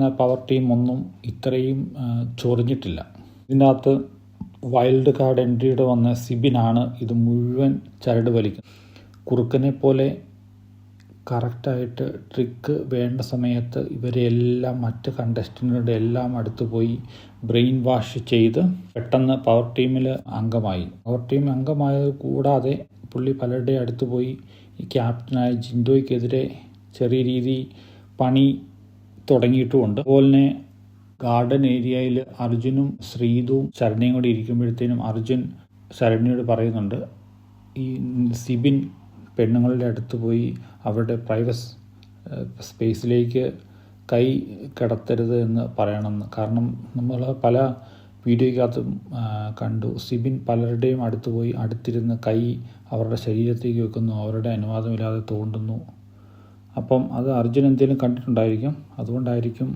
പറഞ്ഞ power team ഒന്നും ഇത്രയും ചൊറിഞ്ഞിട്ടില്ല. ഇതിനകത്ത് വൈൽഡ് കാർഡ് എൻട്രിയുടെ വന്ന സിബിനാണ് ഇത് മുഴുവൻ ചരട് വലിക്കുന്നത്. കുറുക്കനെ പോലെ കറക്റ്റായിട്ട് ട്രിക്ക് വേണ്ട സമയത്ത് ഇവരെല്ലാം മറ്റ് കണ്ടസ്റ്റന്റുകളുടെ എല്ലാം അടുത്ത് പോയി ബ്രെയിൻ വാഷ് ചെയ്ത് പെട്ടെന്ന് പവർ ടീമിൽ അംഗമായി. പവർ ടീം അംഗമായത് കൂടാതെ പുള്ളി പലരുടെ അടുത്ത് പോയി ഈ ക്യാപ്റ്റനായ ജിൻഡോയ്ക്കെതിരെ ചെറിയ രീതി പണി തുടങ്ങിയിട്ടുമുണ്ട്. അതുപോലെ ഗാർഡൻ ഏരിയയിൽ അർജുനും ശ്രീതുവും ശരണ്യയും കൂടി ഇരിക്കുമ്പോഴത്തേനും അർജുൻ ശരണ്യോട് പറയുന്നുണ്ട് ഈ സിബിൻ പെണ്ണുങ്ങളുടെ അടുത്ത് പോയി അവരുടെ പ്രൈവസ് സ്പേസിലേക്ക് കൈ കിടത്തരുത് എന്ന് പറയണമെന്ന് കാരണം നമ്മൾ പല വീഡിയോയ്ക്കകത്തും കണ്ടു. സിബിൻ പലരുടെയും അടുത്ത് പോയി അടുത്തിരുന്ന് കൈ അവരുടെ ശരീരത്തേക്ക് വെക്കുന്നു അവരുടെ അനുവാദമില്ലാതെ തോണ്ടുന്നു. അപ്പം അത് അർജുൻ എന്തെങ്കിലും കണ്ടിട്ടുണ്ടായിരിക്കും. അതുകൊണ്ടായിരിക്കും